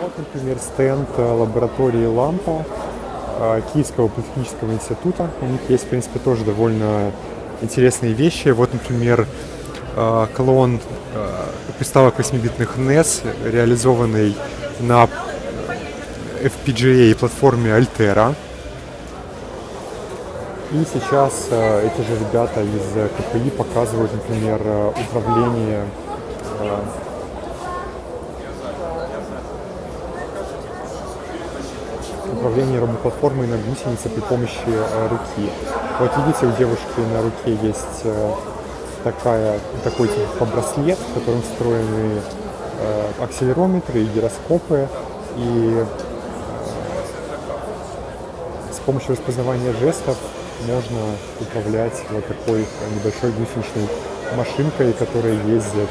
Вот, например, стенд э, лаборатории Лампа э, Киевского политехнического института. У них есть, в принципе, тоже довольно интересные вещи. Вот, например, э, клон приставок 8-битных NES, реализованный на FPGA платформе Altera. И сейчас эти же ребята из КПИ показывают, например, управление управление робоплатформой на гусенице при помощи э, руки. Вот видите, у девушки на руке есть э, такая, такой типа браслет, в котором встроены э, акселерометры и гироскопы. И с помощью распознавания жестов можно управлять вот такой небольшой гусеничной машинкой, которая ездит